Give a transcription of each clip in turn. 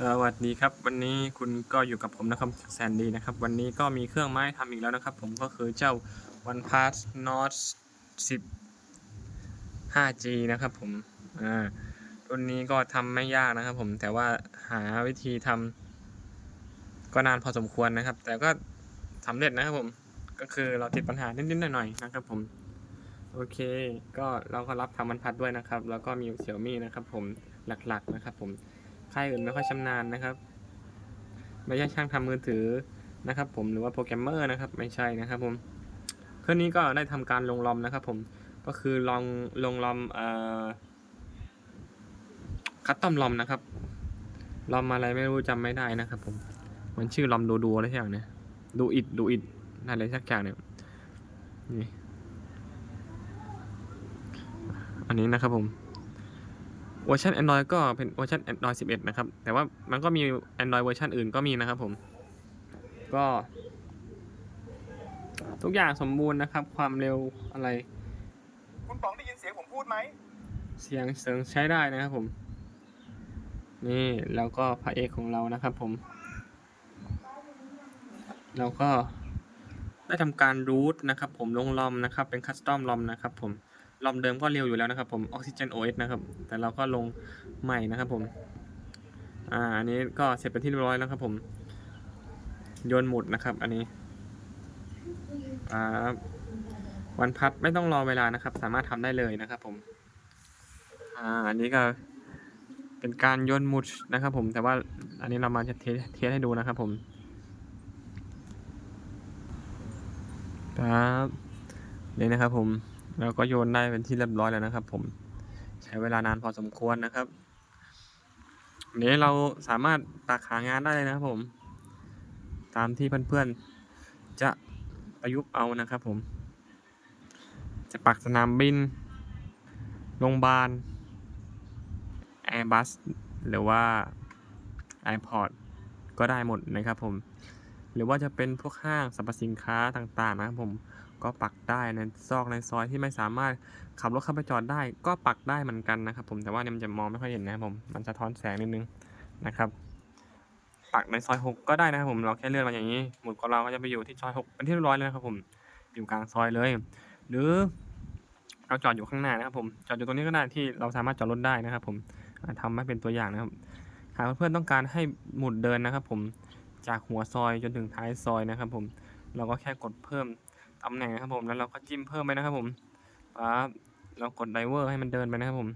สวัสดีครับวันนี้คุณก็อยู่กับผมนะครับแซนดี้นะครับ วันนี้ก็มีเครื่องไม้ทำอีกแล้วนะครับ ผมก็คือเจ้า OnePlus Nord 10 5G นะครับผมอ่ารุ่นนี้ก็ทำไม่ยากนะครับ ผมแต่ว่าหาวิธีทำก็นานพอสมควรนะครับ แต่ก็สำเร็จนะครับผมก็คือเราติดปัญหานิดๆหน่อยๆนะครับผมโอเค ก็เราก็รับทำมันพัดด้วยนะครับ แล้วก็มีเสี่ยมี่นะครับ ผมหลักๆนะครับ ผม ค่ายอื่นไม่ค่อยชำนาญนะครับ ไม่ใช่ช่างทำมือถือนะครับ ผมหรือว่าโปรแกรมเมอร์นะครับ ไม่ใช่นะครับ ผมเครื่องนี้ก็ได้ทำการลงลอมนะครับ ผมก็คือลองลงลอมเอ่อคัสตอมลอมนะครับลอมอะไรไม่รู้จำไม่ได้นะครับ ผมมันชื่อลอมดูดูอะไรสักอย่างเนี่ยดูอิดดูอิดอะไรสักอย่างเนี่ยนี่อันนี้นะครับผม เวอร์ชัน Android ก็เป็นเวอร์ชัน Android 11 นะครับ แต่ว่ามันก็มี Android เวอร์ชันอื่นก็มีนะครับผม ก็ ทุกอย่างสมบูรณ์นะครับ ความเร็วอะไร คุณป๋องได้ยินเสียงผมพูดไหม เสียงเสียงใช้ได้นะครับผม นี่แล้วก็พระเอกของเรานะครับผม เราก็ได้ทำการรูทนะครับผมลงลอมนะครับ เป็นคัสตอมลอมนะครับผม ลอมเดิมก็เร็วอยู่แล้วนะครับผม Oxygen OS นะครับ แต่เราก็ลงใหม่นะครับผม อ่า อันนี้ก็เสร็จเป็นที่เรียบร้อยแล้วครับผม โยนหมุดนะครับ อันนี้อ่าวันพัดไม่ต้องรอเวลานะครับ สามารถทำได้เลยนะครับผม อ่า อันนี้ก็เป็นการโยนหมุดนะครับผม แต่ว่าอันนี้เรามาจะเทสเทสให้ดูนะครับผมครับนี่นะครับผม เราก็โยนได้เป็นที่เรียบร้อยแล้วนะครับ ผมใช้เวลานานพอสมควรนะครับอันนี้เราสามารถตักหางานได้เลยนะครับผม ตามที่เพื่อนๆจะประยุกต์เอานะครับ ผม จะปักสนามบินโรงพยาบาล Airbus หรือว่า iPod ก็ได้หมดนะครับผม หรือว่าจะเป็นพวกห้างสรรพสินค้าต่างๆนะครับผม ก็ปักได้ในซอกในซอยที่ไม่สามารถขับรถเข้าไปจอดได้ ก็ปักได้เหมือนกันนะครับ ผมแต่ว่าเนี่ยมันจะมองไม่ค่อยเห็นนะครับผมมันสะท้อนแสงนิดนึงนะครับ ปักในซอย 6 ก็ได้นะครับผมเราแค่เลื่อนมาอย่างนี้หมุดของเราก็จะไปอยู่ที่ซอย6เป็นที่เรียบร้อยเลยนะครับผมอยู่กลางซอยเลย หรือเราจอดอยู่ข้างหน้านะครับผมจอดอยู่ตรงนี้ก็ได้ที่เราสามารถจอดรถได้นะครับ ผมอ่าทำให้เป็นตัวอย่างนะครับหากเพื่อนๆต้องการให้หมุดเดินนะครับ ผมจากหัวซอยจนถึงท้ายซอยนะครับ ผมเราก็แค่กดเพิ่ม ตำแหน่งนะครับผมแล้วเราก็จิ้มเพิ่มไปนะครับผมปั๊บเรากดไดเวอร์ให้มันเดินไปนะครับผม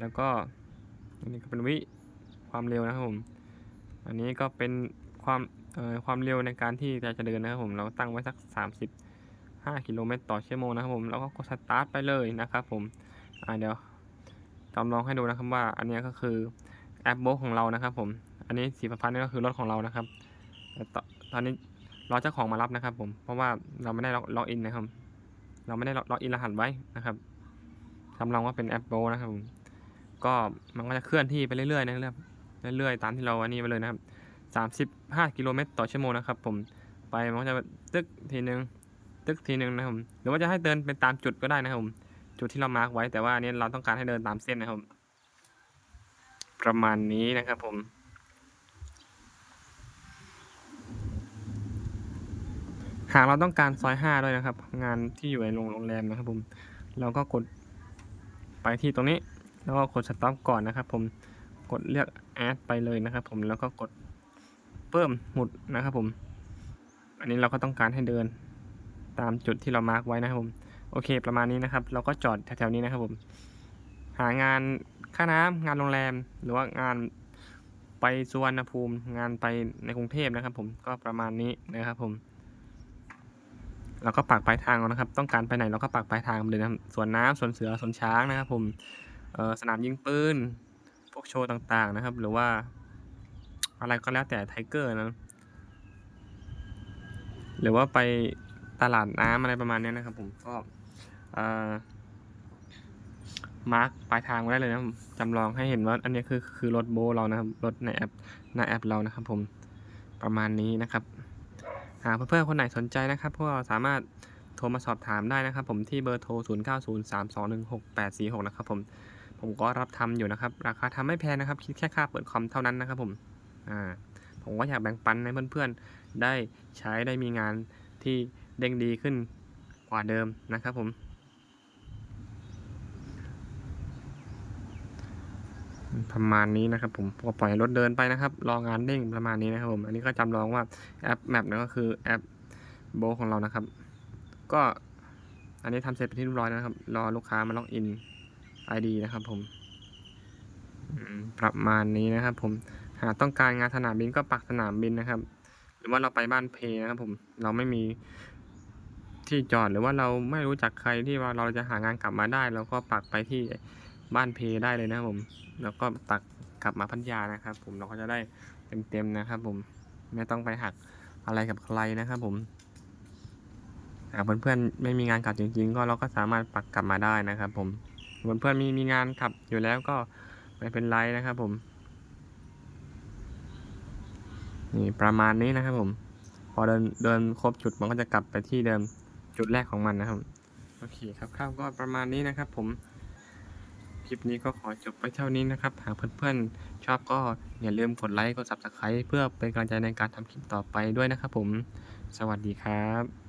แล้วก็อันนี้ก็เป็นวิความเร็วนะครับผม อันนี้ก็เป็นความเอ่อความเร็วในการที่จะจะเดินนะครับผมเราตั้งไว้สัก 35 กิโลเมตรต่อชั่วโมงนะครับผมแล้วก็กดสตาร์ทไปเลยนะครับผมอ่าเดี๋ยวจำลองให้ดูนะครับว่า อันนี้ก็คือแอปโบของเรานะครับผม อันนี้สีฟ้าๆนี่ก็คือรถของเรานะครับแต่ตตอนนี้ รอเจ้าของมารับนะครับ ผม เพราะว่าเราไม่ได้ล็อกอินนะครับ เราไม่ได้ล็อกอินรหัสไว้นะครับทำลองว่าเป็นแอปโบนะครับผมก็มันก็จะเคลื่อนที่ไปเรื่อยๆนะครับ เรื่อยๆ ตามที่เราอันนี้ไปเลยนะครับสามสิบห้ากิโลเมตรต่อชั่วโมงนะครับ ผม ไปมันก็จะตึกทีหนึ่งตึกทีหนึ่งนะครับผมหรือว่าจะให้เดินเป็นตามจุดก็ได้นะครับผม จุดที่เรามาร์กไว้ แต่ว่าอันนี้เราต้องการให้เดินตามเส้นนะครับ ประมาณนี้นะครับผม หากเราต้องการซอย5ด้วยนะครับ งานที่อยู่ในโรงงแรมนะครับผมเราก็กดไปที่ตรงนี้แล้วก็กดสต็อปก่อนนะครับ ผมกดเลือกแอดไปเลยนะครับ ผมแล้วก็กดเพิ่มหมุดนะครับผม อันนี้เราก็ต้องการให้เดินตามจุดที่เรามาร์กไว้นะครับผมโอเคประมาณนี้นะครับ เราก็จอดแถวๆนี้นะครับผม หางานค่าน้ำงานโรงแรม หรือว่างานไปสุวรรณภูมิ งานไปในกรุงเทพนะครับ ผมก็ประมาณนี้นะครับผม เราก็ปักปลายทางนะครับ ต้องการไปไหนเราก็ปักปลายทางเลยนะสวนน้ำสวนเสือสวนช้างนะครับผมเอ่อสนามยิงปืนพวกโชว์ต่างๆนะครับ หรือว่าอะไรก็แล้วแต่ไทเกอร์นะหรือว่าไปตลาดน้ำอะไรประมาณนี้นะครับ ผมก็เอ่อมาร์กปลายทางไว้ได้เลยนะจำลองให้เห็นว่าอันนี้คือคือรถโบเรานะครับรถในแอปในแอปเรานะครับ ผมประมาณนี้นะครับ หากเพื่อนๆคนไหนสนใจนะครับพวกเราสามารถโทรมาสอบถามได้นะครับ ผมที่เบอร์โทร 0903216846 นะครับผมผมก็รับทำอยู่นะครับ ราคาทำไม่แพงนะครับคิดแค่ค่าเปิดคอมเท่านั้นนะครับผมอ่าผมก็อยากแบ่งปันให้เพื่อนๆได้ใช้ได้มีงานที่เด้งดีขึ้นกว่าเดิมนะครับผม ประมาณนี้นะครับผมก็ปล่อยรถเดินไปนะครับ รองานเด้งประมาณนี้นะครับผม อันนี้ก็จำลองว่าแอปแมปนั่นก็คือแอปโบของเรานะครับ ก็อันนี้ทำเสร็จไปนที่เรียบร้อยแล้วนะครับ รอลูกค้ามาล็อกอิน ID นะครับผมอืมประมาณนี้นะครับ ผม หากต้องการงานสนามบินก็ปักสนามบินนะครับ หรือว่าเราไปบ้านเพนะครับ ผม เราไม่มีที่จอดหรือว่าเราไม่รู้จักใครที่ว่าเราจะหางานกลับมาได้เราก็ปักไปที่ บ้านเพได้เลยนะครับผม แล้วก็ตักกลับมาพัทยานะครับ ผมเราก็จะได้เต็มๆนะครับ ผมไม่ต้องไปหักอะไรกับใครนะครับ ผมหากเพื่อนๆไม่มีงานกลับจริง ๆ ก็เราก็สามารถปักกลับมาได้นะครับ ผมเพื่อนๆมีมีงานขับอยู่แล้วก็ไม่เป็นไรนะครับ ผมนี่ประมาณนี้นะครับ ผม พอเดินเดินครบจุดมันก็จะกลับไปที่เดิมจุดแรกของมันนะครับโอเคครับข้าวก็ประมาณนี้นะครับ ผม คลิปนี้ก็ขอจบไปเท่านี้นะครับ หากเพื่อนๆ ชอบก็อย่าลืมกดไลค์ กด subscribe เพื่อเป็นกำลังใจในการทำคลิปต่อไปด้วยนะครับผม สวัสดีครับ